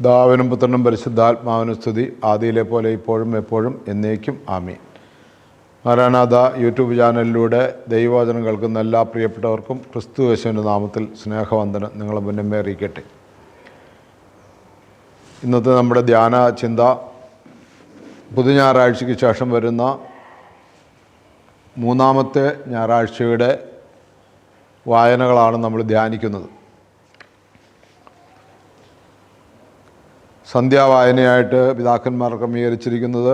ദാവനും പുത്രനും പരിശുദ്ധാത്മാവിനും സ്തുതി. ആദിയിലെ പോലെ ഇപ്പോഴും എപ്പോഴും എന്നേക്കും ആമീൻ. മാരാനാഥ യൂട്യൂബ് ചാനലിലൂടെ ദൈവവചനം കേൾക്കുന്ന എല്ലാ പ്രിയപ്പെട്ടവർക്കും ക്രിസ്തു യേശുവിന്റെ നാമത്തിൽ സ്നേഹവന്ദനം നിങ്ങളെ മുന്നമേ അറിയിക്കട്ടെ. ഇന്നത്തെ നമ്മുടെ ധ്യാന ചിന്ത പുതു ഞായറാഴ്ചയ്ക്ക് ശേഷം വരുന്ന മൂന്നാമത്തെ ഞായറാഴ്ചയുടെ വായനകളാണ് നമ്മൾ ധ്യാനിക്കുന്നത്. സന്ധ്യാവായനയായിട്ട് പിതാക്കന്മാർ ക്രമീകരിച്ചിരിക്കുന്നത്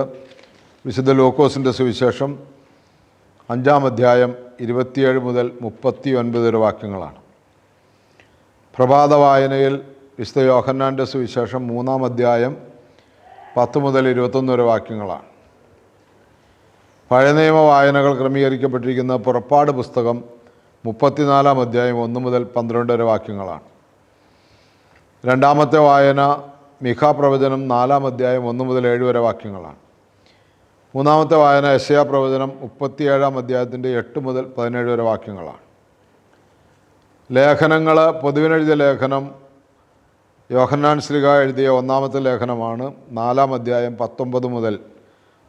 വിശുദ്ധ ലോക്കോസിന്റെ സുവിശേഷം അഞ്ചാം അധ്യായം ഇരുപത്തിയേഴ് മുതൽ മുപ്പത്തി ഒൻപത് വരെ വാക്യങ്ങളാണ്. പ്രഭാത വായനയിൽ വിശുദ്ധ യോഹന്നാന്റെ സുവിശേഷം മൂന്നാം അധ്യായം പത്ത് മുതൽ ഇരുപത്തൊന്ന് വരെ വാക്യങ്ങളാണ്. പഴയ നിയമ വായനകൾ ക്രമീകരിക്കപ്പെട്ടിരിക്കുന്ന പുറപ്പാട് പുസ്തകം മുപ്പത്തിനാലാം അധ്യായം ഒന്ന് മുതൽ പന്ത്രണ്ട് വരെ വാക്യങ്ങളാണ്. രണ്ടാമത്തെ വായന മിഖ പ്രവചനം നാലാം അധ്യായം ഒന്ന് മുതൽ ഏഴ് വരെ വാക്യങ്ങളാണ്. മൂന്നാമത്തെ വായന യശയാ പ്രവചനം മുപ്പത്തിയേഴാം അധ്യായത്തിന്റെ എട്ട് മുതൽ പതിനേഴ് വരെ വാക്യങ്ങളാണ്. ലേഖനങ്ങൾ പൊതുവിനെഴുതിയ ലേഖനം യോഹന്നാൻ ശ്രീക എഴുതിയ ഒന്നാമത്തെ ലേഖനമാണ് നാലാം അധ്യായം പത്തൊമ്പത് മുതൽ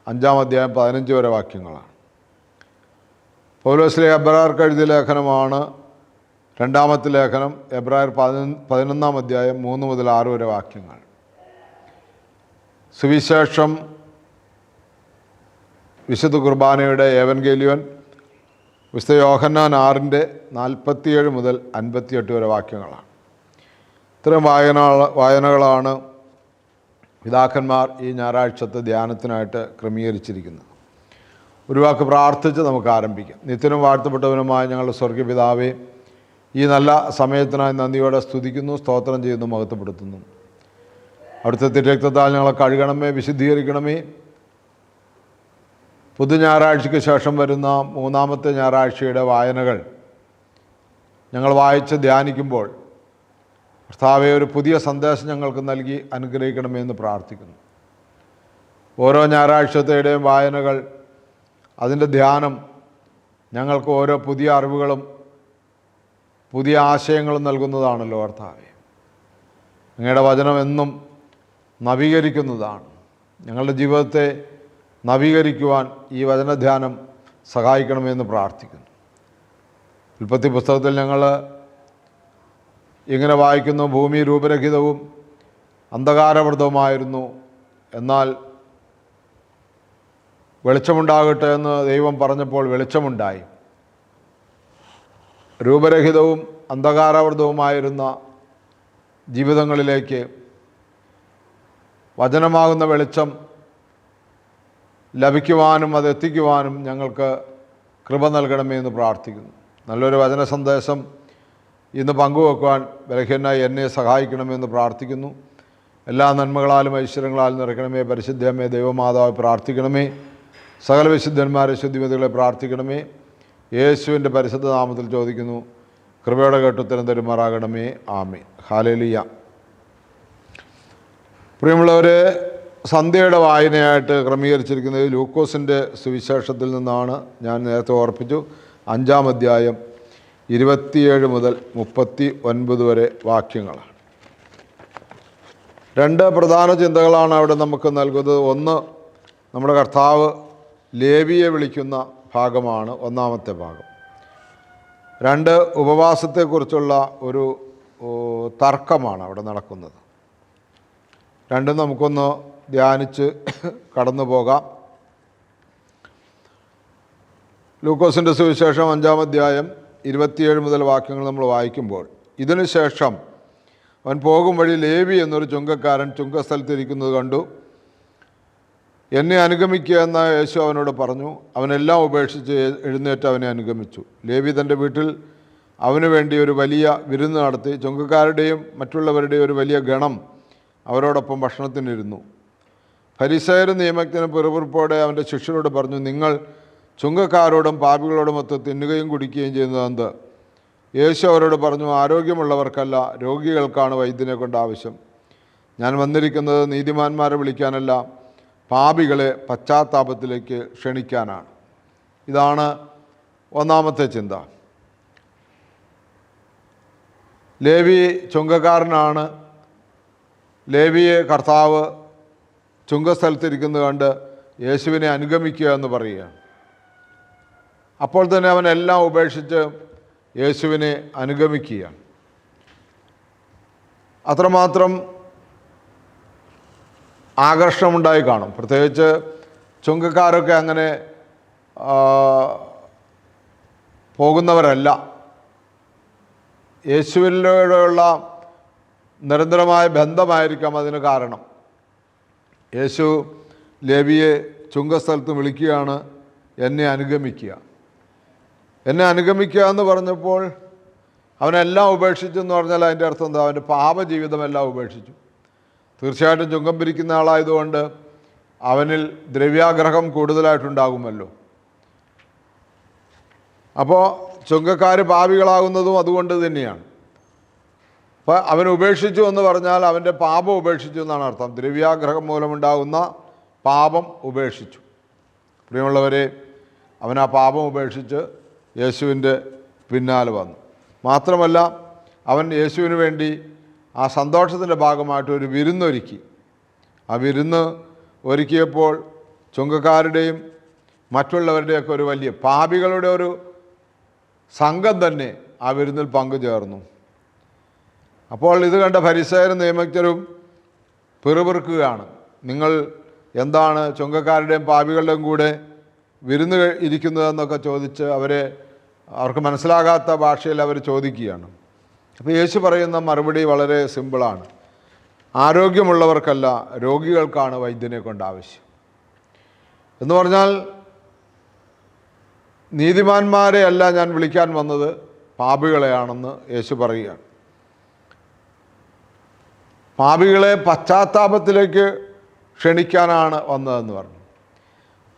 അഞ്ചാം അധ്യായം പതിനഞ്ച് വരെ വാക്യങ്ങളാണ്. പൗലോസ്ലി എബ്രാർക്ക് എഴുതിയ ലേഖനമാണ് രണ്ടാമത്തെ ലേഖനം എബ്രായർ പതിനൊന്നാം അധ്യായം മൂന്ന് മുതൽ ആറ് വരെ വാക്യങ്ങൾ. സുവിശേഷം വിശുദ്ധ കുർബാനയുടെ ഏവൻഗേലിയൻ വിശുദ്ധ യോഹന്നാൻ ആറിന്റെ നാൽപ്പത്തിയേഴ് മുതൽ അൻപത്തിയെട്ട് വരെ വാക്യങ്ങളാണ്. ഇത്തരം വായന വായനകളാണ് പിതാക്കന്മാർ ഈ ഞായറാഴ്ചത്തെ ധ്യാനത്തിനായിട്ട് ക്രമീകരിച്ചിരിക്കുന്നത്. ഒരു വാക്ക് പ്രാർത്ഥിച്ച് നമുക്ക് ആരംഭിക്കാം. നിത്യനും വാഴ്ത്തപ്പെട്ടവനുമായ ഞങ്ങളുടെ സ്വർഗീയ പിതാവേ ഈ നല്ല സമയത്തിനായി നന്ദിയോടെ സ്തുതിക്കുന്നു സ്തോത്രം ചെയ്യുന്നു മഹത്വപ്പെടുത്തുന്നു. അവിടുത്തെ തിരക്തത്താൽ ഞങ്ങളെ കഴുകണമേ വിശുദ്ധീകരിക്കണമേ. പുതു ഞായറാഴ്ചയ്ക്ക് ശേഷം വരുന്ന മൂന്നാമത്തെ ഞായറാഴ്ചയുടെ വായനകൾ ഞങ്ങൾ വായിച്ച് ധ്യാനിക്കുമ്പോൾ കർത്താവെ ഒരു പുതിയ സന്ദേശം ഞങ്ങൾക്ക് നൽകി അനുഗ്രഹിക്കണമേ എന്ന് പ്രാർത്ഥിക്കുന്നു. ഓരോ ഞായറാഴ്ചത്തെയുടെയും വായനകൾ അതിന്റെ ധ്യാനം ഞങ്ങൾക്ക് ഓരോ പുതിയ അറിവുകളും പുതിയ ആശയങ്ങളും നൽകുന്നതാണല്ലോ കർത്താവെ. അങ്ങയുടെ വചനം എന്നും നവീകരിക്കുന്നതാണ്. ഞങ്ങളുടെ ജീവിതത്തെ നവീകരിക്കുവാൻ ഈ വചനധ്യാനം സഹായിക്കണമെന്ന് പ്രാർത്ഥിക്കുന്നു. ഉൽപ്പത്തി പുസ്തകത്തിൽ ഞങ്ങൾ ഇങ്ങനെ വായിക്കുന്നു ഭൂമി രൂപരഹിതവും അന്ധകാരവൃതവുമായിരുന്നു. എന്നാൽ വെളിച്ചമുണ്ടാകട്ടെ എന്ന് ദൈവം പറഞ്ഞപ്പോൾ വെളിച്ചമുണ്ടായി. രൂപരഹിതവും അന്ധകാരവൃതവുമായിരുന്ന ജീവിതങ്ങളിലേക്ക് വചനമാകുന്ന വെളിച്ചം ലഭിക്കുവാനും അത് എത്തിക്കുവാനും ഞങ്ങൾക്ക് കൃപ നൽകണമേ എന്ന് പ്രാർത്ഥിക്കുന്നു. നല്ലൊരു വചന സന്ദേശം ഇന്ന് പങ്കുവെക്കുവാൻ ബലഹീനായി എന്നെ സഹായിക്കണമെന്ന് പ്രാർത്ഥിക്കുന്നു. എല്ലാ നന്മകളാലും ഐശ്വര്യങ്ങളാലും നിറയ്ക്കണമേ. പരിശുദ്ധമേ ദൈവമാതാവ് പ്രാർത്ഥിക്കണമേ. സകല വിശുദ്ധന്മാരെ ശുദ്ധിമതികളെ പ്രാർത്ഥിക്കണമേ. യേശുവിന്റെ പരിശുദ്ധ നാമത്തിൽ ചോദിക്കുന്നു. കൃപയുടെ കേട്ടുത്തരം തരുമാറാകണമേ. ആമേ ഹാലേലിയ. പ്രിയമുള്ളവരെ സന്ധ്യയുടെ വായനയായിട്ട് ക്രമീകരിച്ചിരിക്കുന്നത് ലൂക്കോസിന്റെ സുവിശേഷത്തിൽ നിന്നാണ് ഞാൻ നേരത്തെ ഓർപ്പിച്ചു. അഞ്ചാം അധ്യായം ഇരുപത്തിയേഴ് മുതൽ മുപ്പത്തി ഒൻപത് വരെ വാക്യങ്ങളാണ്. രണ്ട് പ്രധാന ചിന്തകളാണ് അവിടെ നമുക്ക് നൽകുന്നത്. ഒന്ന് നമ്മുടെ കർത്താവ് ലേവിയെ വിളിക്കുന്ന ഭാഗമാണ് ഒന്നാമത്തെ ഭാഗം. രണ്ട് ഉപവാസത്തെക്കുറിച്ചുള്ള ഒരു തർക്കമാണ് അവിടെ നടക്കുന്നത്. രണ്ടും നമുക്കൊന്ന് ധ്യാനിച്ച് കടന്നു പോകാം. ലൂക്കോസിന്റെ സുവിശേഷം അഞ്ചാം അധ്യായം ഇരുപത്തിയേഴ് മുതൽ വാക്യങ്ങൾ നമ്മൾ വായിക്കുമ്പോൾ ഇതിനുശേഷം അവൻ പോകും വഴി ലേവി എന്നൊരു ചുങ്കക്കാരൻ ചുങ്കസ്ഥലത്തിരിക്കുന്നത് കണ്ടു. എന്നെ അനുഗമിക്കുക എന്ന യേശു അവനോട് പറഞ്ഞു. അവനെല്ലാം ഉപേക്ഷിച്ച് എഴുന്നേറ്റ് അവനെ അനുഗമിച്ചു. ലേവി തന്റെ വീട്ടിൽ അവന് വേണ്ടി ഒരു വലിയ വിരുന്ന് നടത്തി. ചുങ്കക്കാരുടെയും മറ്റുള്ളവരുടെയും ഒരു വലിയ ഗണം അവരോടൊപ്പം ഭക്ഷണത്തിനിരുന്നു. ഫരിസയരും നിയമജ്ഞനും പിറുപിറുപ്പോടെ അവന്റെ ശിഷ്യരോട് പറഞ്ഞു നിങ്ങൾ ചുങ്കക്കാരോടും പാപികളോടും ഒത്ത് തിന്നുകയും കുടിക്കുകയും ചെയ്യുന്നതെന്ത്? യേശു അവരോട് പറഞ്ഞു ആരോഗ്യമുള്ളവർക്കല്ല രോഗികൾക്കാണ് വൈദ്യനെ കൊണ്ട് ആവശ്യം. ഞാൻ വന്നിരിക്കുന്നത് നീതിമാന്മാരെ വിളിക്കാനല്ല പാപികളെ പശ്ചാത്താപത്തിലേക്ക് ക്ഷണിക്കാനാണ്. ഇതാണ് ഒന്നാമത്തെ ചിന്ത. ലേവി ചുങ്കക്കാരനാണ്. ലേവിയെ കർത്താവ് ചുങ്കസ്ഥലത്തിരിക്കുന്നത് കണ്ട് യേശുവിനെ അനുഗമിക്കുക എന്ന് പറയുകയാണ് അപ്പോൾ തന്നെ അവൻ എല്ലാം ഉപേക്ഷിച്ച് യേശുവിനെ അനുഗമിക്കുകയാണ് അത്രമാത്രം ആകർഷണമുണ്ടായി കാണും. പ്രത്യേകിച്ച് ചുങ്കക്കാരൊക്കെ അങ്ങനെ പോകുന്നവരല്ല. യേശുവിനോടുള്ള നിരന്തരമായ ബന്ധമായിരിക്കാം അതിന് കാരണം. യേശു ലേവിയെ ചുങ്കസ്ഥലത്ത് വിളിക്കുകയാണ് എന്നെ അനുഗമിക്കുക. എന്നെ അനുഗമിക്കുക എന്ന് പറഞ്ഞപ്പോൾ അവനെല്ലാം ഉപേക്ഷിച്ചു എന്ന് പറഞ്ഞാൽ അതിന്റെ അർത്ഥം എന്താ? അവന്റെ പാപജീവിതമെല്ലാം ഉപേക്ഷിച്ചു. തീർച്ചയായിട്ടും ചുങ്കം പിരിക്കുന്ന ആളായതുകൊണ്ട് അവനിൽ ദ്രവ്യാഗ്രഹം കൂടുതലായിട്ടുണ്ടാകുമല്ലോ. അപ്പോൾ ചുങ്കക്കാർ പാപികളാകുന്നതും അതുകൊണ്ട് തന്നെയാണ്. അപ്പോൾ അവൻ ഉപേക്ഷിച്ചു എന്ന് പറഞ്ഞാൽ അവന്റെ പാപം ഉപേക്ഷിച്ചു എന്നാണ് അർത്ഥം. ദ്രവ്യാഗ്രഹം മൂലമുണ്ടാകുന്ന പാപം ഉപേക്ഷിച്ചു. പ്രിയമുള്ളവരെ അവൻ ആ പാപം ഉപേക്ഷിച്ച് യേശുവിന്റെ പിന്നാലെ വന്നു. മാത്രമല്ല അവൻ യേശുവിന് വേണ്ടി ആ സന്തോഷത്തിന്റെ ഭാഗമായിട്ട് ഒരു വിരുന്നൊരുക്കി ആ വിരുന്ന് ഒരുക്കിയപ്പോൾ ചുങ്കക്കാരുടെയും മറ്റുള്ളവരുടെയൊക്കെ ഒരു വലിയ പാപികളുടെ ഒരു സംഘം തന്നെ ആ വിരുന്നിൽ പങ്കുചേർന്നു. അപ്പോൾ ഇത് കണ്ട ഫരിസേരും നിയമജ്ഞരും പിറുപിറുക്കുകയാണ്. നിങ്ങൾ എന്താണ് ചുങ്കക്കാരുടെയും പാപികളുടെയും കൂടെ വിരുന്ന് ഇരിക്കുന്നതെന്നൊക്കെ ചോദിച്ച് അവരെ അവർക്ക് മനസ്സിലാകാത്ത ഭാഷയിൽ അവർ ചോദിക്കുകയാണ്. അപ്പോൾ യേശു പറയുന്ന മറുപടി വളരെ സിമ്പിളാണ്. ആരോഗ്യമുള്ളവർക്കല്ല രോഗികൾക്കാണ് വൈദ്യനെ കൊണ്ട് ആവശ്യം. എന്ന് പറഞ്ഞാൽ നീതിമാന്മാരെയല്ല ഞാൻ വിളിക്കാൻ വന്നത് പാപികളെയാണെന്ന് യേശു പറയുകയാണ്. പാപികളെ പശ്ചാത്താപത്തിലേക്ക് ക്ഷണിക്കാനാണ് വന്നതെന്ന് പറഞ്ഞു.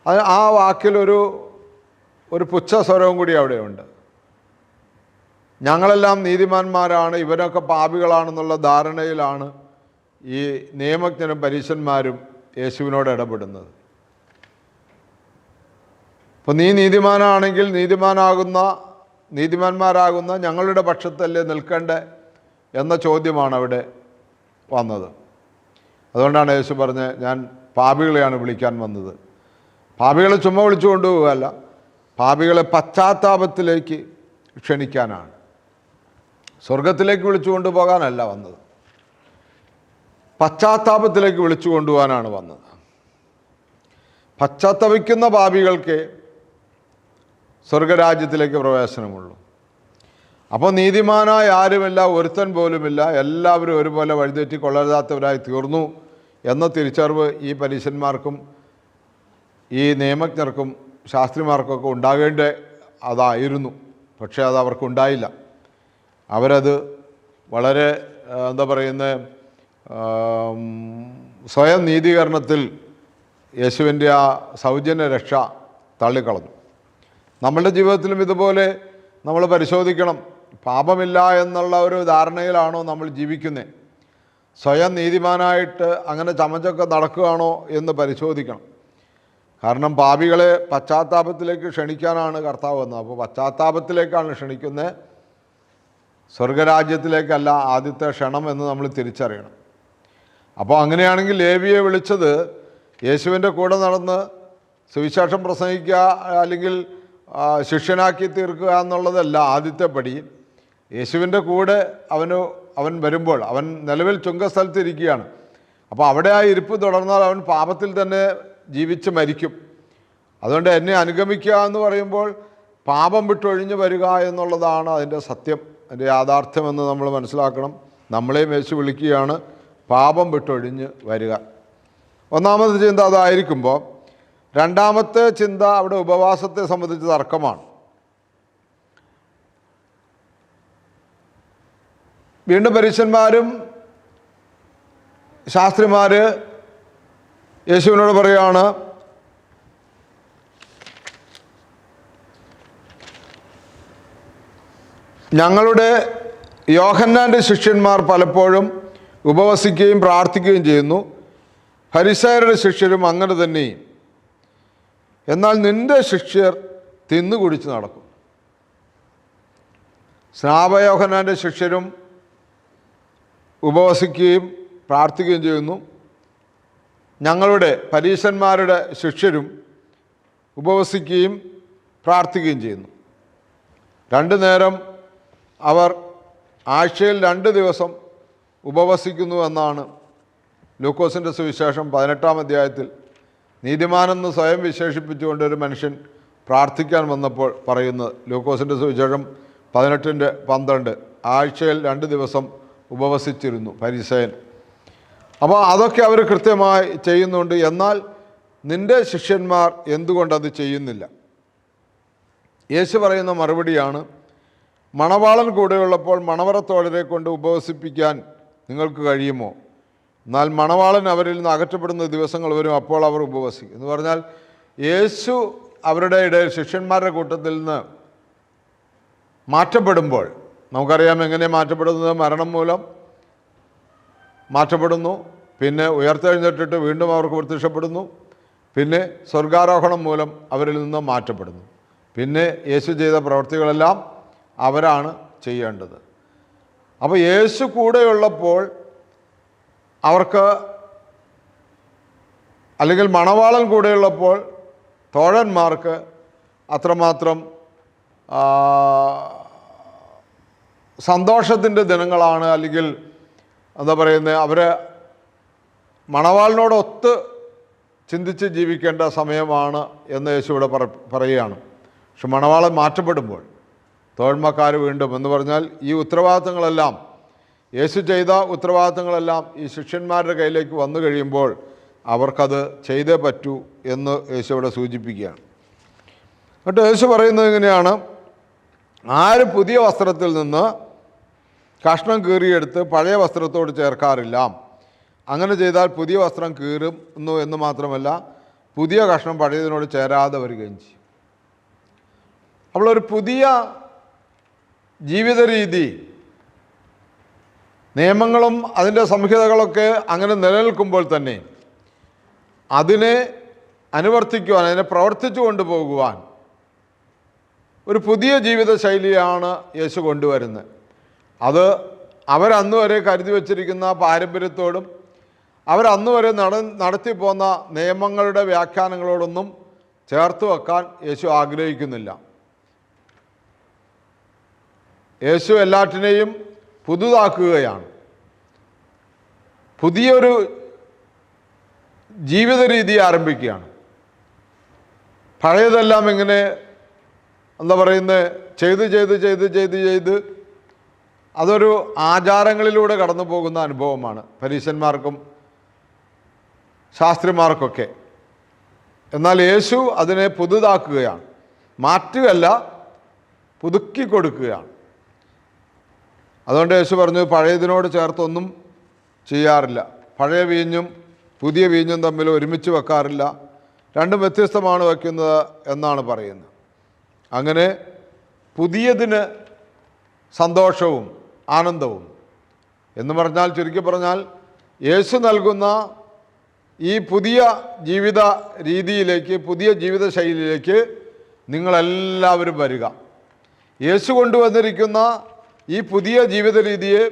അത് ആ വാക്കിലൊരു ഒരു പുച്ഛസ്വരവും കൂടി അവിടെയുണ്ട് ഞങ്ങളെല്ലാം നീതിമാന്മാരാണ് ഇവരൊക്കെ പാപികളാണെന്നുള്ള ധാരണയിലാണ് ഈ നിയമജ്ഞരും പരീശന്മാരും യേശുവിനോട് ഇടപെടുന്നത്. അപ്പോൾ നീ നീതിമാനാണെങ്കിൽ നീതിമാനാകുന്ന നീതിമാന്മാരാകുന്ന ഞങ്ങളുടെ പക്ഷത്തല്ലേ നിൽക്കണ്ടേ എന്ന ചോദ്യമാണ് അവിടെ വന്നത്. അതുകൊണ്ടാണ് യേശു പറഞ്ഞത് ഞാൻ പാപികളെയാണ് വിളിക്കാൻ വന്നത്. പാപികളെ ചുമ്മാ വിളിച്ചു കൊണ്ടുപോകുകയല്ല പാപികളെ പശ്ചാത്താപത്തിലേക്ക് ക്ഷണിക്കാനാണ്. സ്വർഗത്തിലേക്ക് വിളിച്ചു കൊണ്ടുപോകാനല്ല വന്നത്. പശ്ചാത്താപത്തിലേക്ക് വിളിച്ചു കൊണ്ടുപോകാനാണ് വന്നത്. പശ്ചാത്തപിക്കുന്ന പാപികൾക്ക് സ്വർഗരാജ്യത്തിലേക്ക് പ്രവേശനമുള്ളൂ. അപ്പോൾ നീതിമാനായ ആരുമില്ല ഒരുത്തൻ പോലുമില്ല. എല്ലാവരും ഒരുപോലെ വഴിതെറ്റി കൊള്ളരുതാത്തവരായി തീർന്നു എന്ന തിരിച്ചറിവ് ഈ പരീശന്മാർക്കും ഈ നിയമജ്ഞർക്കും ശാസ്ത്രിമാർക്കൊക്കെ ഉണ്ടാകേണ്ട അതായിരുന്നു. പക്ഷേ അത് അവർക്കുണ്ടായില്ല. അവരത് വളരെ എന്താ പറയുന്ന സ്വയം നീതീകരണത്തിൽ യേശുവിന്റെ ആ സൗജന്യ രക്ഷ തള്ളിക്കളഞ്ഞു. നമ്മളുടെ ജീവിതത്തിലും ഇതുപോലെ നമ്മൾ പരിശോധിക്കണം. പാപമില്ല എന്നുള്ള ഒരു ധാരണയിലാണോ നമ്മൾ ജീവിക്കുന്നത് സ്വയം നീതിമാനായിട്ട് അങ്ങനെ ചമച്ചൊക്കെ നടക്കുകയാണോ എന്ന് പരിശോധിക്കണം. കാരണം പാപികളെ പശ്ചാത്താപത്തിലേക്ക് ക്ഷണിക്കാനാണ് കർത്താവ് വന്നത്. അപ്പോൾ പശ്ചാത്താപത്തിലേക്കാണ് ക്ഷണിക്കുന്നത് സ്വർഗരാജ്യത്തിലേക്കല്ല ആദ്യത്തെ ക്ഷണം എന്ന് നമ്മൾ തിരിച്ചറിയണം. അപ്പോൾ അങ്ങനെയാണെങ്കിൽ ലേവിയെ വിളിച്ചത് യേശുവിന്റെ കൂടെ നടന്ന് സുവിശേഷം പ്രസംഗിക്കുക അല്ലെങ്കിൽ ശിഷ്യനാക്കി തീർക്കുക എന്നുള്ളതല്ല ആദ്യത്തെ പടി. യേശുവിന്റെ കൂടെ അവന് അവൻ വരുമ്പോൾ അവൻ നിലവിൽ ചുങ്കസ്ഥലത്ത് ഇരിക്കുകയാണ് അപ്പോൾ അവിടെ ആ ഇരിപ്പ് തുടർന്നാൽ അവൻ പാപത്തിൽ തന്നെ ജീവിച്ച് മരിക്കും. അതുകൊണ്ട് എന്നെ അനുഗമിക്കുക എന്ന് പറയുമ്പോൾ പാപം വിട്ടൊഴിഞ്ഞു വരിക എന്നുള്ളതാണ് അതിന്റെ സത്യം അതിന്റെ യാഥാർത്ഥ്യമെന്ന് നമ്മൾ മനസ്സിലാക്കണം. നമ്മളെയും യേശു വിളിക്കുകയാണ് പാപം വിട്ടൊഴിഞ്ഞ് വരിക. ഒന്നാമത്തെ ചിന്ത അതായിരിക്കുമ്പോൾ രണ്ടാമത്തെ ചിന്ത അവിടെ ഉപവാസത്തെ സംബന്ധിച്ച് തർക്കമാണ്. വീണ്ടും പരീക്ഷന്മാരും ശാസ്ത്രിമാർ യേശുവിനോട് പറയുകയാണ് ഞങ്ങളുടെ യോഹന്നാന്റെ ശിഷ്യന്മാർ പലപ്പോഴും ഉപവസിക്കുകയും പ്രാർത്ഥിക്കുകയും ചെയ്യുന്നു. ഹരിസായരുടെ ശിഷ്യരും അങ്ങനെ തന്നെ. എന്നാൽ നിന്റെ ശിഷ്യർ തിന്നുകുടിച്ച് നടക്കും. സ്നാപയോഹനാന്റെ ശിഷ്യരും ഉപവസിക്കുകയും പ്രാർത്ഥിക്കുകയും ചെയ്യുന്നു. ഞങ്ങളുടെ പരീശന്മാരുടെ ശിഷ്യരും ഉപവസിക്കുകയും പ്രാർത്ഥിക്കുകയും ചെയ്യുന്നു. രണ്ടു നേരം അവർ ആഴ്ചയിൽ രണ്ട് ദിവസം ഉപവസിക്കുന്നു എന്നാണ് ലൂക്കോസിന്റെ സുവിശേഷം പതിനെട്ടാം അധ്യായത്തിൽ. നീതിമാനെന്ന് സ്വയം വിശേഷിപ്പിച്ചുകൊണ്ട് ഒരു മനുഷ്യൻ പ്രാർത്ഥിക്കാൻ വന്നപ്പോൾ പറയുന്നത് ലൂക്കോസിന്റെ സുവിശേഷം പതിനെട്ടിന്റെ പന്ത്രണ്ട്. ആഴ്ചയിൽ രണ്ട് ദിവസം ഉപവസിച്ചിരുന്നു പരിസയൻ. അപ്പോൾ അതൊക്കെ അവർ കൃത്യമായി ചെയ്യുന്നുണ്ട്. എന്നാൽ നിന്റെ ശിഷ്യന്മാർ എന്തുകൊണ്ടത് ചെയ്യുന്നില്ല? യേശു പറയുന്ന മറുപടിയാണ് മണവാളൻ കൂടെയുള്ളപ്പോൾ മണവറത്തോഴരെ കൊണ്ട് ഉപവസിപ്പിക്കാൻ നിങ്ങൾക്ക് കഴിയുമോ? എന്നാൽ മണവാളൻ അവരിൽ നിന്ന് അകറ്റപ്പെടുന്ന ദിവസങ്ങൾ വരും അപ്പോൾ അവർ ഉപവസിക്കും. എന്ന് പറഞ്ഞാൽ യേശു അവരുടെ ഇടയിൽ ശിഷ്യന്മാരുടെ കൂട്ടത്തിൽ നിന്ന് മാറ്റപ്പെടുമ്പോൾ നമുക്കറിയാം എങ്ങനെ മാറ്റപ്പെടുന്നത് മരണം മൂലം. മാറ്റപ്പെടുന്നു. പിന്നെ ഉയർത്തെഴുന്നേറ്റിട്ട് വീണ്ടും അവർക്ക് പ്രത്യക്ഷപ്പെടുന്നു. പിന്നെ സ്വർഗാരോഹണം മൂലം അവരിൽ നിന്ന് മാറ്റപ്പെടുന്നു. പിന്നെ യേശു ചെയ്ത പ്രവർത്തികളെല്ലാം അവരാണ് ചെയ്യേണ്ടത്. അപ്പോൾ യേശു കൂടെയുള്ളപ്പോൾ അവർക്ക് അല്ലെങ്കിൽ മണവാളൻ കൂടെയുള്ളപ്പോൾ തോഴന്മാർക്ക് അത്രമാത്രം സന്തോഷത്തിന്റെ ദിനങ്ങളാണ് അല്ലെങ്കിൽ എന്താ പറയുന്നത് അവർ മണവാളിനോടൊത്ത് ചിന്തിച്ച് ജീവിക്കേണ്ട സമയമാണ് എന്ന് യേശു ഇവിടെ പറ പറയുകയാണ്. പക്ഷെ മണവാളൻ മാറ്റപ്പെടുമ്പോൾ തോഴ്മക്കാർ വീണ്ടും എന്ന് പറഞ്ഞാൽ ഈ ഉത്തരവാദിത്തങ്ങളെല്ലാം യേശു ചെയ്ത ഉത്തരവാദിത്തങ്ങളെല്ലാം ഈ ശിഷ്യന്മാരുടെ കയ്യിലേക്ക് വന്നു കഴിയുമ്പോൾ അവർക്കത് ചെയ്തേ പറ്റൂ എന്ന് യേശു ഇവിടെ സൂചിപ്പിക്കുകയാണ്. എന്നിട്ട് യേശു പറയുന്നത് ഇങ്ങനെയാണ് ആര് പുതിയ വസ്ത്രത്തിൽ നിന്ന് കഷ്ണം കീറിയെടുത്ത് പഴയ വസ്ത്രത്തോട് ചേർക്കാറില്ല. അങ്ങനെ ചെയ്താൽ പുതിയ വസ്ത്രം കീറുന്നു എന്ന് മാത്രമല്ല പുതിയ കഷ്ണം പഴയതിനോട് ചേരാതെ വരികയും ചെയ്യും. അപ്പോൾ ഒരു പുതിയ ജീവിത രീതി നിയമങ്ങളും അതിന്റെ സംഹിതകളൊക്കെ അങ്ങനെ നിലനിൽക്കുമ്പോൾ തന്നെ അതിനെ അനുവർത്തിക്കുവാൻ അതിനെ പ്രവർത്തിച്ചു കൊണ്ടുപോകുവാൻ ഒരു പുതിയ ജീവിത ശൈലിയാണ് യേശു കൊണ്ടുവരുന്നത്. അത് അവരന്ന് വരെ കരുതി വച്ചിരിക്കുന്ന പാരമ്പര്യത്തോടും അവരന്ന് വരെ നട നടത്തി പോന്ന നിയമങ്ങളുടെ വ്യാഖ്യാനങ്ങളോടൊന്നും ചേർത്ത് വെക്കാൻ യേശു ആഗ്രഹിക്കുന്നില്ല. യേശു എല്ലാറ്റിനെയും പുതുതാക്കുകയാണ്. പുതിയൊരു ജീവിത രീതി ആരംഭിക്കുകയാണ്. പഴയതെല്ലാം ഇങ്ങനെ എന്താ പറയുന്നത് ചെയ്ത് ചെയ്ത് ചെയ്ത് ചെയ്ത് ചെയ്ത് അതൊരു ആചാരങ്ങളിലൂടെ കടന്നു പോകുന്ന അനുഭവമാണ് പരീശന്മാർക്കും ശാസ്ത്രിമാർക്കൊക്കെ. എന്നാൽ യേശു അതിനെ പുതുതാക്കുകയാണ്. മാറ്റുകയല്ല പുതുക്കി കൊടുക്കുകയാണ്. അതുകൊണ്ട് യേശു പറഞ്ഞു പഴയതിനോട് ചേർത്തൊന്നും ചെയ്യാറില്ല. പഴയ വീഞ്ഞും പുതിയ വീഞ്ഞും തമ്മിൽ ഒരുമിച്ച് വെക്കാറില്ല. രണ്ടും വ്യത്യസ്തമാണ് വയ്ക്കുന്നത് എന്നാണ് പറയുന്നത്. അങ്ങനെ പുതിയതിന് സന്തോഷവും ആനന്ദവും. എന്ന് പറഞ്ഞാൽ ചുരുക്കി പറഞ്ഞാൽ യേശു നൽകുന്ന ഈ പുതിയ ജീവിത രീതിയിലേക്ക് പുതിയ ജീവിത ശൈലിയിലേക്ക് നിങ്ങളെല്ലാവരും വരിക. യേശു കൊണ്ടുവന്നിരിക്കുന്ന ഈ പുതിയ ജീവിത രീതിയെ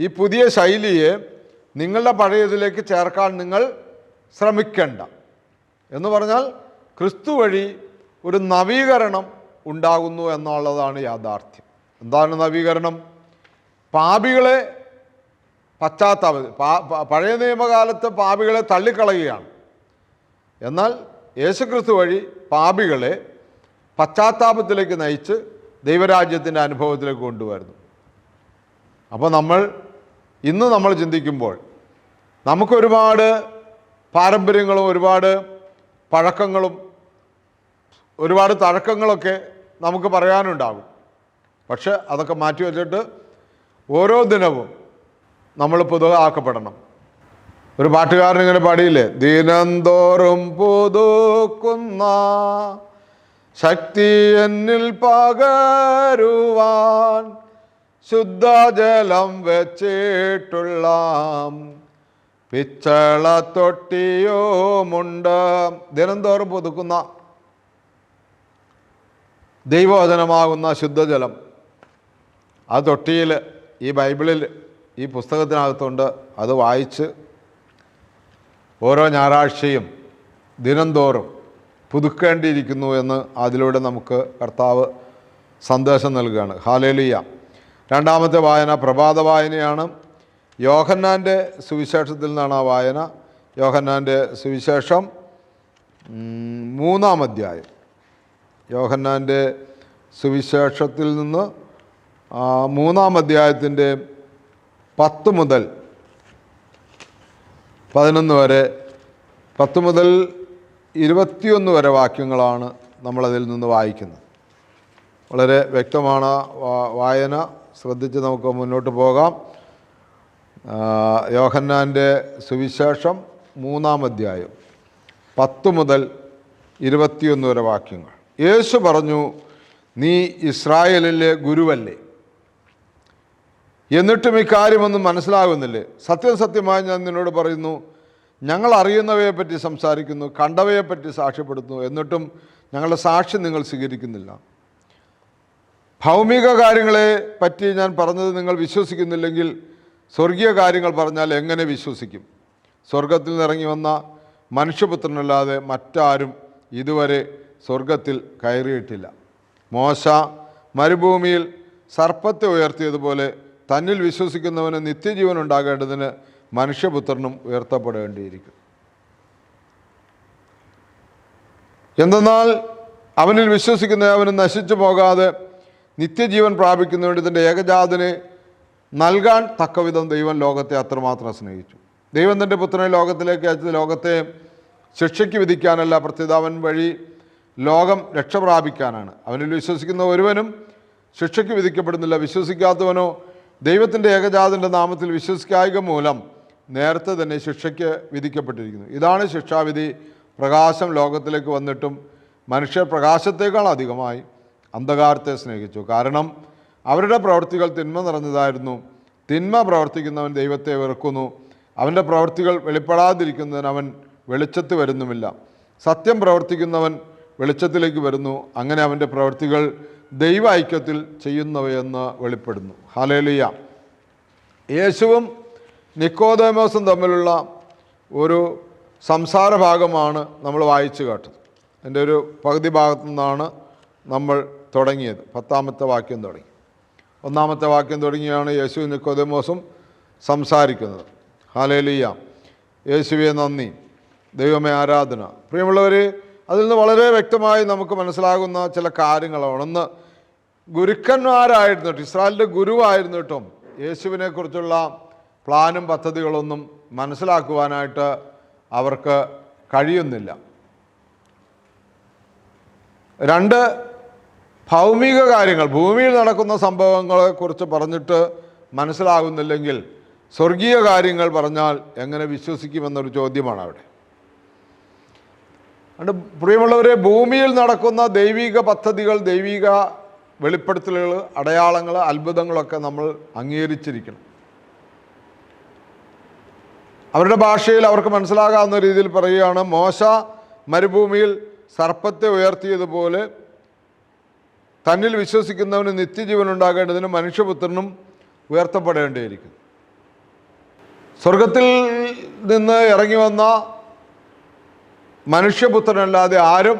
ഈ പുതിയ ശൈലിയെ നിങ്ങളുടെ പഴയതിലേക്ക് ചേർക്കാൻ നിങ്ങൾ ശ്രമിക്കേണ്ട. എന്ന് പറഞ്ഞാൽ ക്രിസ്തു വഴി ഒരു നവീകരണം ഉണ്ടാകുന്നു എന്നുള്ളതാണ് യാഥാർത്ഥ്യം. എന്താണ് നവീകരണം? പാപികളെ പശ്ചാത്താപ പഴയ നിയമകാലത്ത് പാപികളെ തള്ളിക്കളയുകയാണ്. എന്നാൽ യേശുക്രിസ്തു വഴി പാപികളെ പശ്ചാത്താപത്തിലേക്ക് നയിച്ച് ദൈവരാജ്യത്തിന്റെ അനുഭവത്തിലേക്ക് കൊണ്ടുവരുന്നു. അപ്പോൾ നമ്മൾ ഇന്ന് നമ്മൾ ചിന്തിക്കുമ്പോൾ നമുക്കൊരുപാട് പാരമ്പര്യങ്ങളും ഒരുപാട് പഴക്കങ്ങളും ഒരുപാട് തഴക്കങ്ങളൊക്കെ നമുക്ക് പറയാനുണ്ടാകും. പക്ഷെ അതൊക്കെ മാറ്റി വച്ചിട്ട് ഓരോ ദിനവും നമ്മൾ പുതുതാക്കപ്പെടണം. ഒരു പാട്ടുകാരൻ ഇങ്ങനെ പാടിയില്ലേ? ദിനംതോറും പുതുക്കുന്ന ശക്തി എന്നിൽ പകരുവാൻ ശുദ്ധജലം വെച്ചിട്ടുള്ള. പിച്ചള തൊട്ടിയോമുണ്ട്. ദിനംതോറും പുതുക്കുന്ന ദൈവവചനമാകുന്ന ശുദ്ധജലം. ആ തൊട്ടിയിൽ ഈ ബൈബിളിൽ ഈ പുസ്തകത്തിനകത്തുണ്ട് അത് വായിച്ച് ഓരോ ഞായറാഴ്ചയും ദിനംതോറും പുതുക്കേണ്ടിയിരിക്കുന്നു എന്ന് അതിലൂടെ നമുക്ക് കർത്താവ് സന്ദേശം നൽകുകയാണ്. ഹാലേലിയ രണ്ടാമത്തെ വായന പ്രഭാത വായനയാണ്. യോഹന്നാന്റെ സുവിശേഷത്തിൽ നിന്നാണ് ആ വായന. യോഹന്നാന്റെ സുവിശേഷം മൂന്നാം അധ്യായം. യോഹന്നാന്റെ സുവിശേഷത്തിൽ നിന്ന് മൂന്നാം അധ്യായത്തിന്റെ പത്ത് മുതൽ പതിനൊന്ന് വരെ പത്ത് മുതൽ ഇരുപത്തിയൊന്ന് വരെ വാക്യങ്ങളാണ് നമ്മളതിൽ നിന്ന് വായിക്കുന്നത്. വളരെ വ്യക്തമാണ് വായന. ശ്രദ്ധിച്ച് നമുക്ക് മുന്നോട്ട് പോകാം. യോഹന്നാന്റെ സുവിശേഷം മൂന്നാം അധ്യായം പത്ത് മുതൽ ഇരുപത്തിയൊന്ന് വരെ വാക്യങ്ങൾ. യേശു പറഞ്ഞു നീ ഇസ്രായേലിലെ ഗുരുവല്ലേ? എന്നിട്ടും ഇക്കാര്യമൊന്നും കാര്യമൊന്നും മനസ്സിലാകുന്നില്ലേ? സത്യം സത്യമായി ഞാൻ നിന്നോട് പറയുന്നു ഞങ്ങൾ അറിയുന്നവയെ പറ്റി സംസാരിക്കുന്നു കണ്ടവയെ പറ്റി സാക്ഷ്യപ്പെടുത്തുന്നു എന്നിട്ടും ഞങ്ങളുടെ സാക്ഷി നിങ്ങൾ സ്വീകരിക്കുന്നില്ല. ഭൗമിക കാര്യങ്ങളെ പറ്റി ഞാൻ പറഞ്ഞത് നിങ്ങൾ വിശ്വസിക്കുന്നില്ലെങ്കിൽ സ്വർഗീയ കാര്യങ്ങൾ പറഞ്ഞാൽ എങ്ങനെ വിശ്വസിക്കും? സ്വർഗത്തിൽ നിന്ന് ഇറങ്ങി വന്ന മനുഷ്യപുത്രനല്ലാതെ മറ്റാരും ഇതുവരെ സ്വർഗത്തിൽ കയറിയിട്ടില്ല. മോശ മരുഭൂമിയിൽ സർപ്പത്തെ ഉയർത്തിയതുപോലെ തന്നിൽ വിശ്വസിക്കുന്നവന് നിത്യജീവൻ ഉണ്ടാകേണ്ടതിന് മനുഷ്യപുത്രനും ഉയർത്തപ്പെടേണ്ടിയിരിക്കും എന്തെന്നാൽ അവനിൽ വിശ്വസിക്കുന്ന അവന് നശിച്ചു പോകാതെ നിത്യജീവൻ പ്രാപിക്കുന്ന വേണ്ടി തന്റെ ഏകജാതന് നൽകാൻ തക്കവിധം ദൈവം ലോകത്തെ അത്രമാത്രം സ്നേഹിച്ചു. ദൈവം തന്റെ പുത്രനെ ലോകത്തിലേക്ക് അയച്ചത് ലോകത്തെ ശിക്ഷയ്ക്ക് വിധിക്കാനല്ല പ്രത്യേതാവൻ വഴി ലോകം രക്ഷ പ്രാപിക്കാനാണ് അവനിൽ വിശ്വസിക്കുന്ന ഒരുവനും ശിക്ഷയ്ക്ക് വിധിക്കപ്പെടുന്നില്ല. വിശ്വസിക്കാത്തവനോ ദൈവത്തിന്റെ ഏകജാതന്റെ നാമത്തിൽ വിശ്വസിക്കായിക മൂലം നേരത്തെ തന്നെ ശിക്ഷയ്ക്ക് വിധിക്കപ്പെട്ടിരിക്കുന്നു. ഇതാണ് ശിക്ഷാവിധി പ്രകാശം ലോകത്തിലേക്ക് വന്നിട്ടും മനുഷ്യർ പ്രകാശത്തേക്കാൾ അധികമായി അന്ധകാരത്തെ സ്നേഹിച്ചു. കാരണം അവരുടെ പ്രവൃത്തികൾ തിന്മ നിറഞ്ഞതായിരുന്നു. തിന്മ പ്രവർത്തിക്കുന്നവൻ ദൈവത്തെ വെറുക്കുന്നു. അവന്റെ പ്രവൃത്തികൾ വെളിപ്പെടാതിരിക്കുന്നതിന് അവൻ വെളിച്ചത്ത് വരുന്നുമില്ല. സത്യം പ്രവർത്തിക്കുന്നവൻ വെളിച്ചത്തിലേക്ക് വരുന്നു. അങ്ങനെ അവന്റെ പ്രവൃത്തികൾ ദൈവ ഐക്യത്തിൽ ചെയ്യുന്നവയെന്ന് വെളിപ്പെടുന്നു. ഹാലേലിയ യേശുവും നിക്കോദേമോസും തമ്മിലുള്ള ഒരു സംസാര ഭാഗമാണ് നമ്മൾ വായിച്ചു കേട്ടത്. എന്റെ ഒരു പകുതി ഭാഗത്തു നിന്നാണ് നമ്മൾ തുടങ്ങിയത്. പത്താമത്തെ വാക്യം തുടങ്ങി. ഒന്നാമത്തെ വാക്യം തുടങ്ങിയാണ് യേശു നിക്കോദമോസും സംസാരിക്കുന്നത്. ഹാലേലിയ യേശുവെ നന്ദി. ദൈവമേ ആരാധന. പ്രിയമുള്ളവർ അതിൽ നിന്ന് വളരെ വ്യക്തമായി നമുക്ക് മനസ്സിലാകുന്ന ചില കാര്യങ്ങളാണ്. ഒന്ന് ഗുരുക്കന്മാരായിരുന്നിട്ട് ഇസ്രായേലിന്റെ ഗുരുവായിരുന്നിട്ടും യേശുവിനെ കുറിച്ചുള്ള പ്ലാനും പദ്ധതികളൊന്നും മനസ്സിലാക്കുവാനായിട്ട് അവർക്ക് കഴിയുന്നില്ല. രണ്ട് ഭൗമിക കാര്യങ്ങൾ ഭൂമിയിൽ നടക്കുന്ന സംഭവങ്ങളെക്കുറിച്ച് പറഞ്ഞിട്ട് മനസ്സിലാകുന്നില്ലെങ്കിൽ സ്വർഗീയ കാര്യങ്ങൾ പറഞ്ഞാൽ എങ്ങനെ വിശ്വസിക്കുമെന്നൊരു ചോദ്യമാണ് അവിടെ അതുകൊണ്ട് പ്രിയമുള്ളവരെ ഭൂമിയിൽ നടക്കുന്ന ദൈവിക പദ്ധതികൾ ദൈവിക വെളിപ്പെടുത്തലുകൾ അടയാളങ്ങൾ അത്ഭുതങ്ങളൊക്കെ നമ്മൾ അംഗീകരിച്ചിരിക്കണം. അവരുടെ ഭാഷയിൽ അവർക്ക് മനസ്സിലാകാവുന്ന രീതിയിൽ പറയുകയാണ് മോശ മരുഭൂമിയിൽ സർപ്പത്തെ ഉയർത്തിയതുപോലെ തന്നിൽ വിശ്വസിക്കുന്നവന് നിത്യജീവൻ ഉണ്ടാകേണ്ടതിന് മനുഷ്യപുത്രനും ഉയർത്തപ്പെടേണ്ടിയിരിക്കുന്നു. സ്വർഗത്തിൽ നിന്ന് ഇറങ്ങി വന്ന മനുഷ്യപുത്രനല്ലാതെ ആരും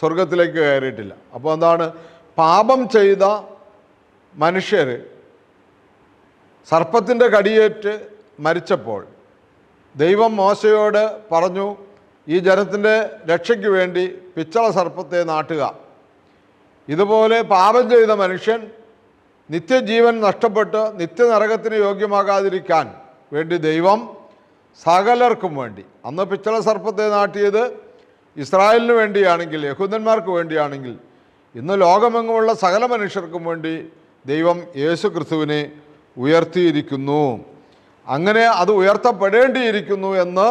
സ്വർഗത്തിലേക്ക് കയറിയിട്ടില്ല. അപ്പോൾ എന്താണ്? പാപം ചെയ്ത മനുഷ്യർ സർപ്പത്തിന്റെ കടിയേറ്റ് മരിച്ചപ്പോൾ ദൈവം മോശയോട് പറഞ്ഞു ഈ ജനത്തിന്റെ രക്ഷയ്ക്ക് വേണ്ടി പിച്ചള സർപ്പത്തെ നാട്ടുക. ഇതുപോലെ പാപം ചെയ്ത മനുഷ്യൻ നിത്യജീവൻ നഷ്ടപ്പെട്ട് നിത്യനരകത്തിന് യോഗ്യമാകാതിരിക്കാൻ വേണ്ടി ദൈവം സകലർക്കും വേണ്ടി അന്ന് പിച്ചള സർപ്പത്തെ നാട്ടിയത് ഇസ്രായേലിന് വേണ്ടിയാണെങ്കിൽ യഹൂദന്മാർക്ക് വേണ്ടിയാണെങ്കിൽ ഇന്ന് ലോകമെങ്ങുമുള്ള സകല മനുഷ്യർക്കും വേണ്ടി ദൈവം യേശു ക്രിസ്തുവിനെ ഉയർത്തിയിരിക്കുന്നു. അങ്ങനെ അത് ഉയർത്തപ്പെടേണ്ടിയിരിക്കുന്നു എന്ന്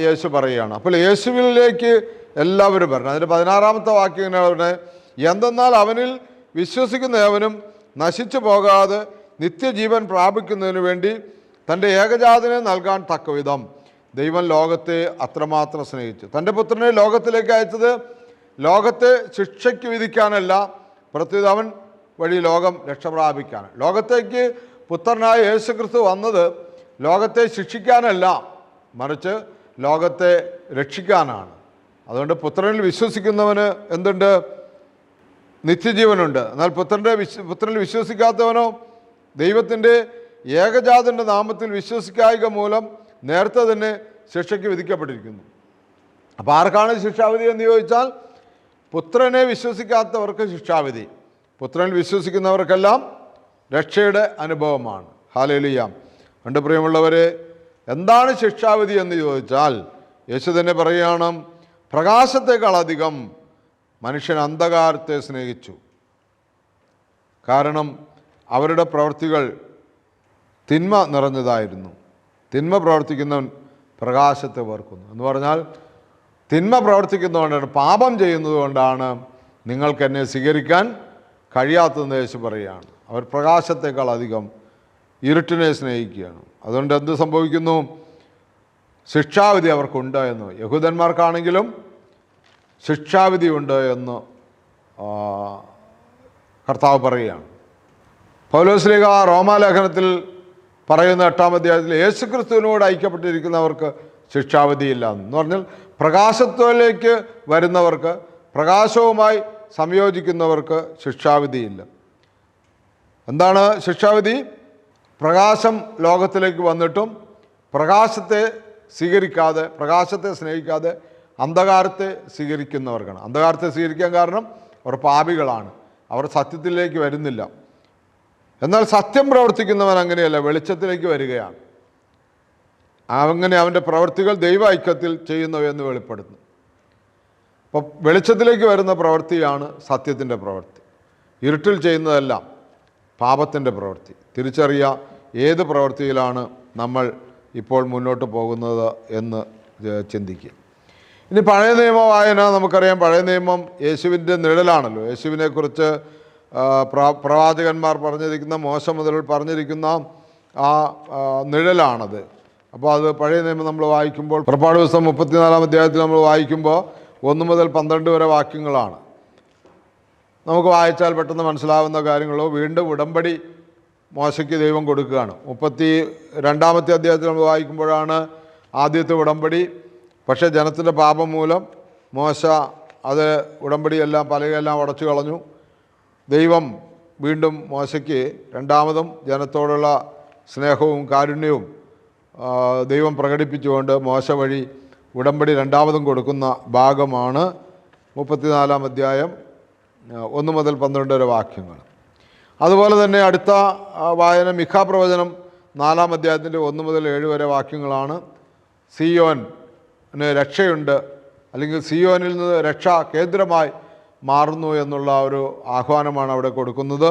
യേശു പറയുകയാണ്. അപ്പോൾ യേശുവിലേക്ക് എല്ലാവരും പറഞ്ഞു അതിന്റെ പതിനാറാമത്തെ വാക്യം പറഞ്ഞത് എന്തെന്നാൽ അവനിൽ വിശ്വസിക്കുന്ന ഏവനും നശിച്ചു പോകാതെ നിത്യജീവൻ പ്രാപിക്കുന്നതിന് വേണ്ടി തന്റെ ഏകജാതനെ നൽകാൻ തക്കവിധം. ദൈവം ലോകത്തെ അത്രമാത്രം സ്നേഹിച്ചു. തന്റെ പുത്രനെ ലോകത്തിലേക്ക് അയച്ചത് ലോകത്തെ ശിക്ഷയ്ക്ക് വിധിക്കാനല്ല പ്രത്യേക അവൻ വഴി ലോകം രക്ഷ പ്രാപിക്കാനാണ് ലോകത്തേക്ക് പുത്രനായ യേശുക്രിസ്തു വന്നത് ലോകത്തെ ശിക്ഷിക്കാനല്ല മറിച്ച് ലോകത്തെ രക്ഷിക്കാനാണ്. അതുകൊണ്ട് പുത്രനിൽ വിശ്വസിക്കുന്നവന് എന്തുണ്ട്? നിത്യജീവനുണ്ട്. എന്നാൽ പുത്രന്റെ വിശ്വ പുത്രനിൽ വിശ്വസിക്കാത്തവനോ ദൈവത്തിന്റെ ഏകജാതന്റെ നാമത്തിൽ വിശ്വസിക്കായിക മൂലം നേരത്തെ തന്നെ ശിക്ഷയ്ക്ക് വിധിക്കപ്പെട്ടിരിക്കുന്നു. അപ്പോൾ ആർക്കാണ് ശിക്ഷാവിധി എന്ന് ചോദിച്ചാൽ പുത്രനെ വിശ്വസിക്കാത്തവർക്ക് ശിക്ഷാവിധി. പുത്രനിൽ വിശ്വസിക്കുന്നവർക്കെല്ലാം രക്ഷയുടെ അനുഭവമാണ്. ഹാലേലിയാം. രണ്ട് പ്രിയമുള്ളവരെ എന്താണ് ശിക്ഷാവിധി എന്ന് ചോദിച്ചാൽ യേശു തന്നെ പറയുകയാണ് പ്രകാശത്തെക്കാളധികം മനുഷ്യൻ അന്ധകാരത്തെ സ്നേഹിച്ചു. കാരണം അവരുടെ പ്രവൃത്തികൾ തിന്മ നിറഞ്ഞതായിരുന്നു. തിന്മ പ്രവർത്തിക്കുന്നവൻ പ്രകാശത്തെ വെറുക്കുന്നു എന്ന് പറഞ്ഞാൽ തിന്മ പ്രവർത്തിക്കുന്നതുകൊണ്ടാണ് പാപം ചെയ്യുന്നത് കൊണ്ടാണ് നിങ്ങൾക്ക് എന്നെ സ്വീകരിക്കാൻ കഴിയാത്തതെന്ന് യേശു പറയുകയാണ്. അവർ പ്രകാശത്തേക്കാൾ അധികം ഇരുട്ടിനെ സ്നേഹിക്കുകയാണ്. അതുകൊണ്ട് എന്ത് സംഭവിക്കുന്നു? ശിക്ഷാവിധി അവർക്കുണ്ട് എന്ന്. യഹൂദന്മാർക്കാണെങ്കിലും ശിക്ഷാവിധി ഉണ്ട് എന്ന് കർത്താവ് പറയുകയാണ്. പൗലോസ്ലിക റോമാലേഖനത്തിൽ പറയുന്ന എട്ടാം അധ്യായത്തിൽ യേശുക്രിസ്തുവിനോട് ഐക്യപ്പെട്ടിരിക്കുന്നവർക്ക് ശിക്ഷാവിധിയില്ല എന്ന് പറഞ്ഞാൽ പ്രകാശത്തിലേക്ക് വരുന്നവർക്ക് പ്രകാശവുമായി സംയോജിക്കുന്നവർക്ക് ശിക്ഷാവിധിയില്ല. എന്താണ് ശിക്ഷാവിധി? പ്രകാശം ലോകത്തിലേക്ക് വന്നിട്ടും പ്രകാശത്തെ സ്വീകരിക്കാതെ പ്രകാശത്തെ സ്നേഹിക്കാതെ അന്ധകാരത്തെ സ്വീകരിക്കുന്നവർക്കാണ്. അന്ധകാരത്തെ സ്വീകരിക്കാൻ കാരണം അവർ പാപികളാണ്. അവർ സത്യത്തിലേക്ക് വരുന്നില്ല. എന്നാൽ സത്യം പ്രവർത്തിക്കുന്നവൻ അങ്ങനെയല്ല വെളിച്ചത്തിലേക്ക് വരികയാണ്. അങ്ങനെ അവന്റെ പ്രവൃത്തികൾ ദൈവ ഐക്യത്തിൽ ചെയ്യുന്നു എന്ന് വെളിപ്പെടുന്നു. അപ്പോൾ വെളിച്ചത്തിലേക്ക് വരുന്ന പ്രവൃത്തിയാണ് സത്യത്തിന്റെ പ്രവൃത്തി. ഇരുട്ടിൽ ചെയ്യുന്നതെല്ലാം പാപത്തിന്റെ പ്രവൃത്തി. തിരിച്ചറിയുക ഏത് പ്രവൃത്തിയിലാണ് നമ്മൾ ഇപ്പോൾ മുന്നോട്ട് പോകുന്നത് എന്ന് ചിന്തിക്കുക. ഇനി പഴയ നിയമ വായന നമുക്കറിയാം. പഴയ നിയമം യേശുവിന്റെ നിഴലാണല്ലോ. യേശുവിനെക്കുറിച്ച് പ്രവാചകന്മാർ പറഞ്ഞിരിക്കുന്ന മോശം മുതൽ പറഞ്ഞിരിക്കുന്ന ആ നിഴലാണത്. അപ്പോൾ അത് പഴയ നിയമം നമ്മൾ വായിക്കുമ്പോൾ പുറപ്പാട് ദിവസം മുപ്പത്തിനാലാം അധ്യായത്തിൽ നമ്മൾ വായിക്കുമ്പോൾ ഒന്ന് മുതൽ പന്ത്രണ്ട് വരെ വാക്യങ്ങളാണ്. നമുക്ക് വായിച്ചാൽ പെട്ടെന്ന് മനസ്സിലാവുന്ന കാര്യങ്ങളോ വീണ്ടും ഉടമ്പടി മോശയ്ക്ക് ദൈവം കൊടുക്കുകയാണ്. മുപ്പത്തി രണ്ടാമത്തെ അധ്യായത്തിൽ നമ്മൾ വായിക്കുമ്പോഴാണ് ആദ്യത്തെ ഉടമ്പടി. പക്ഷേ ജനത്തിന്റെ പാപം മൂലം മോശ അത് ഉടമ്പടിയെല്ലാം പലകയെല്ലാം ഉടച്ചു കളഞ്ഞു. ദൈവം വീണ്ടും മോശയ്ക്ക് രണ്ടാമതും ജനത്തോടുള്ള സ്നേഹവും കാരുണ്യവും ദൈവം പ്രകടിപ്പിച്ചുകൊണ്ട് മോശ വഴി ഉടമ്പടി രണ്ടാമതും കൊടുക്കുന്ന ഭാഗമാണ് മുപ്പത്തിനാലാം അധ്യായം ഒന്ന് മുതൽ പന്ത്രണ്ട് വരെ വാക്യങ്ങൾ. അതുപോലെ തന്നെ അടുത്ത വായന മിഖാ പ്രവചനം നാലാം അധ്യായത്തിന്റെ ഒന്ന് മുതൽ ഏഴ് വരെ വാക്യങ്ങളാണ്. സിയോന് രക്ഷയുണ്ട്. അല്ലെങ്കിൽ സിയോനിൽ നിന്ന് രക്ഷ കേന്ദ്രമായി മാറുന്നു എന്നുള്ള ഒരു ആഹ്വാനമാണ് അവിടെ കൊടുക്കുന്നത്.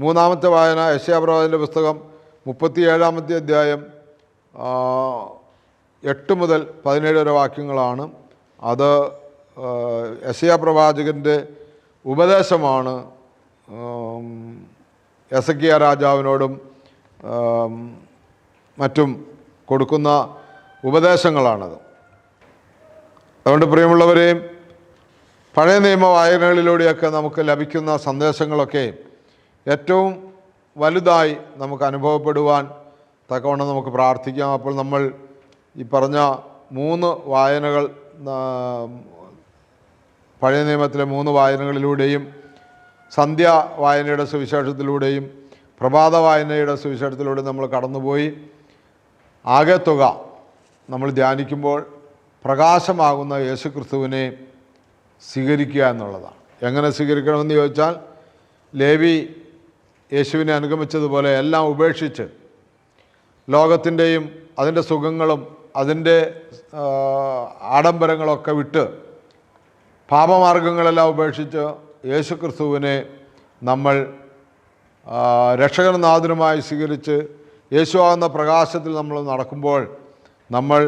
മൂന്നാമത്തെ വായന യശയാപ്രവാദന്റെ പുസ്തകം മുപ്പത്തിയേഴാമത്തെ അധ്യായം എട്ട് മുതൽ പതിനേഴ് വരെ വാക്യങ്ങളാണ്. അത് യശയാ പ്രവാചകന്റെ ഉപദേശമാണ്. എസക്കിയ രാജാവിനോടും മറ്റും കൊടുക്കുന്ന ഉപദേശങ്ങളാണത്. അതുകൊണ്ട് പ്രിയമുള്ളവരെയും പഴയ നിയമ വായനകളിലൂടെയൊക്കെ നമുക്ക് ലഭിക്കുന്ന സന്ദേശങ്ങളൊക്കെ ഏറ്റവും വലുതായി നമുക്ക് അനുഭവപ്പെടുവാൻ തക്കവണ്ണം നമുക്ക് പ്രാർത്ഥിക്കാം. അപ്പോൾ നമ്മൾ ഈ പറഞ്ഞ മൂന്ന് വായനകൾ പഴയ നിയമത്തിലെ മൂന്ന് വായനകളിലൂടെയും സന്ധ്യ വായനയുടെ സുവിശേഷത്തിലൂടെയും പ്രഭാത വായനയുടെ സുവിശേഷത്തിലൂടെ നമ്മൾ കടന്നുപോയി. ആകെ തുക നമ്മൾ ധ്യാനിക്കുമ്പോൾ പ്രകാശമാകുന്ന യേശു ക്രിസ്തുവിനെ സ്വീകരിക്കുക എന്നുള്ളതാണ്. എങ്ങനെ സ്വീകരിക്കണമെന്ന് ചോദിച്ചാൽ ലേവി യേശുവിനെ അനുഗമിച്ചതുപോലെ എല്ലാം ഉപേക്ഷിച്ച് ലോകത്തിന്റെയും അതിന്റെ സുഖങ്ങളും അതിന്റെ ആഡംബരങ്ങളൊക്കെ വിട്ട് പാപമാർഗങ്ങളെല്ലാം ഉപേക്ഷിച്ച് യേശു ക്രിസ്തുവിനെ നമ്മൾ രക്ഷകനാഥനുമായി സ്വീകരിച്ച് യേശുവാകുന്ന പ്രകാശത്തിൽ നമ്മൾ നടക്കുമ്പോൾ നമ്മൾ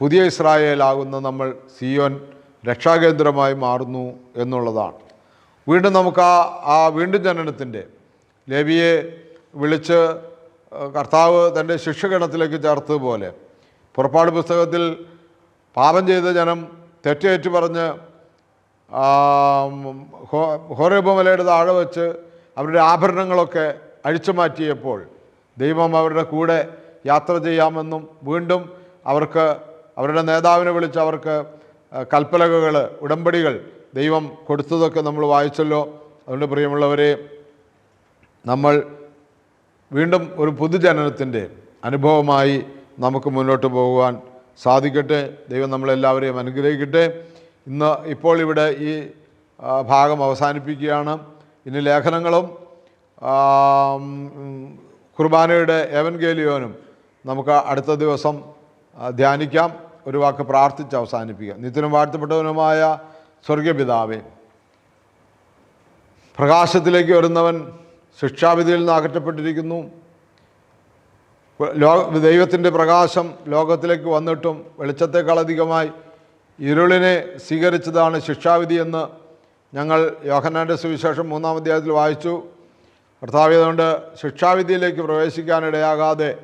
പുതിയ ഇസ്രായേലാകുന്ന നമ്മൾ സിയോൻ രക്ഷാകേന്ദ്രമായി മാറുന്നു എന്നുള്ളതാണ്. വീണ്ടും നമുക്ക് ആ ആ വീണ്ടും ജനനത്തിന്റെ ലേവിയെ വിളിച്ച് കർത്താവ് തന്റെ ശിക്ഷഗണത്തിലേക്ക് ചേർത്തതുപോലെ പുറപ്പാട് പുസ്തകത്തിൽ പാപം ചെയ്ത ജനം തെറ്റേറ്റു പറഞ്ഞ് ഹോരോപമലയുടെ മലയുടെ താഴെ വെച്ച് അവരുടെ ആഭരണങ്ങളൊക്കെ അഴിച്ചു മാറ്റിയപ്പോൾ ദൈവം അവരുടെ കൂടെ യാത്ര ചെയ്യാമെന്നും വീണ്ടും അവർക്ക് അവരുടെ നേതാവിനെ വിളിച്ച് അവർക്ക് കൽപ്പലകകൾ ഉടമ്പടികൾ ദൈവം കൊടുത്തതൊക്കെ നമ്മൾ വായിച്ചല്ലോ. അതുകൊണ്ട് പ്രിയമുള്ളവരെ നമ്മൾ വീണ്ടും ഒരു പുതുജനനത്തിന്റെ അനുഭവമായി നമുക്ക് മുന്നോട്ട് പോകുവാൻ സാധിക്കട്ടെ. ദൈവം നമ്മളെല്ലാവരെയും അനുഗ്രഹിക്കട്ടെ. ഇന്ന് ഇപ്പോൾ ഇവിടെ ഈ ഭാഗം അവസാനിപ്പിക്കുകയാണ്. ഇനി ലേഖനങ്ങളും കുർബാനയുടെ ഏവൻഗേലിയോനും നമുക്ക് അടുത്ത ദിവസം ധ്യാനിക്കാം. ഒരു വാക്ക് പ്രാർത്ഥിച്ച് അവസാനിപ്പിക്കുക. നിത്യനും വാഴ്ത്തപ്പെട്ടവനുമായ സ്വർഗപിതാവേ പ്രകാശത്തിലേക്ക് വരുന്നവൻ ശിക്ഷാവിധിയിൽ നിന്ന് അകറ്റപ്പെട്ടിരിക്കുന്നു. ലോ ദൈവത്തിന്റെ പ്രകാശം ലോകത്തിലേക്ക് വന്നിട്ടും വെളിച്ചത്തെക്കാളധികമായി ഇരുളിനെ സ്വീകരിച്ചതാണ് ശിക്ഷാവിധി എന്ന് ഞങ്ങൾ യോഹന്നാന്റെ സുവിശേഷം മൂന്നാം അധ്യായത്തിൽ വായിച്ചു. കർത്താവ് അതുകൊണ്ട് ശിക്ഷാവിധിയിലേക്ക് പ്രവേശിക്കാനിടയാകാതെ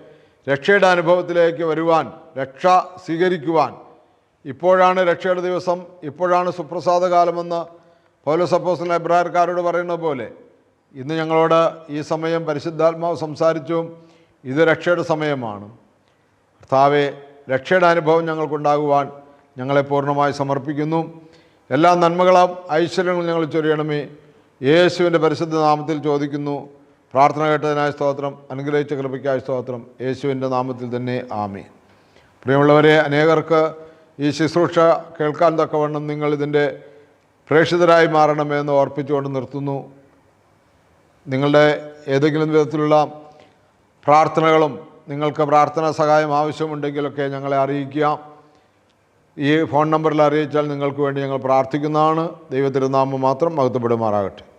രക്ഷയുടെ അനുഭവത്തിലേക്ക് വരുവാൻ രക്ഷ സ്വീകരിക്കുവാൻ. ഇപ്പോഴാണ് രക്ഷയുടെ ദിവസം ഇപ്പോഴാണ് സുപ്രസാദ കാലമെന്ന് പൗലസപ്പോസിലെ എബ്രായർക്കാരോട് പറയുന്ന പോലെ. ഇന്ന് ഞങ്ങളോട് ഈ സമയം പരിശുദ്ധാത്മാവ് സംസാരിച്ചു. ഇത് രക്ഷയുടെ സമയമാണ്. കർത്താവെ രക്ഷയുടെ അനുഭവം ഞങ്ങൾക്കുണ്ടാകുവാൻ ഞങ്ങളെ പൂർണമായി സമർപ്പിക്കുന്നു. എല്ലാ നന്മകളും ഐശ്വര്യങ്ങളും ഞങ്ങൾ ചൊരിയണമേ. യേശുവിന്റെ പരിശുദ്ധ നാമത്തിൽ ചോദിക്കുന്നു. പ്രാർത്ഥന കേട്ടതിനായ സ്തോത്രം അനുഗ്രഹിച്ച കൃപയ്ക്കായ സ്തോത്രം. യേശുവിന്റെ നാമത്തിൽ തന്നെ ആമേ പ്രിയമുള്ളവരെ അനേകർക്ക് ഈ ശുശ്രൂഷ കേൾക്കാൻ തക്കവണ്ണം നിങ്ങൾ ഇതിന്റെ പ്രേക്ഷിതരായി മാറണമെന്ന് ഓർപ്പിച്ചുകൊണ്ട് നിർത്തുന്നു. നിങ്ങളുടെ ഏതെങ്കിലും വിധത്തിലുള്ള പ്രാർത്ഥനകളും നിങ്ങൾക്ക് പ്രാർത്ഥനാ സഹായം ആവശ്യമുണ്ടെങ്കിലൊക്കെ ഞങ്ങളെ അറിയിക്കുക. ഈ ഫോൺ നമ്പറിൽ അറിയിച്ചാൽ നിങ്ങൾക്ക് വേണ്ടി ഞങ്ങൾ പ്രാർത്ഥിക്കുന്നതാണ്. ദൈവത്തിരുനാമം മാത്രം മഹത്വപ്പെടുമാറാകട്ടെ.